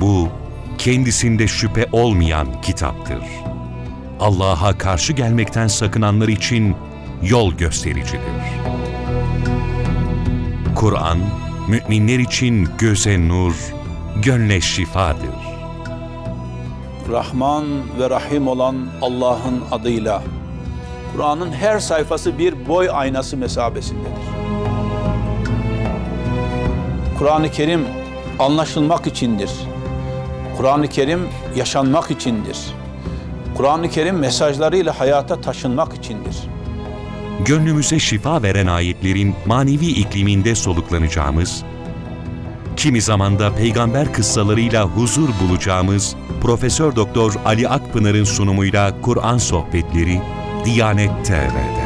Bu, kendisinde şüphe olmayan kitaptır. Allah'a karşı gelmekten sakınanlar için yol göstericidir. Kur'an, müminler için göze nur, gönle şifadır. Rahman ve Rahim olan Allah'ın adıyla. Kur'an'ın her sayfası bir boy aynası mesabesindedir. Kur'an-ı Kerim anlaşılmak içindir. Kur'an-ı Kerim yaşanmak içindir. Kur'an-ı Kerim mesajlarıyla hayata taşınmak içindir. Gönlümüze şifa veren ayetlerin manevi ikliminde soluklanacağımız, kimi zamanda peygamber kıssalarıyla huzur bulacağımız Profesör Doktor Ali Akpınar'ın sunumuyla Kur'an sohbetleri Diyanet TV'de.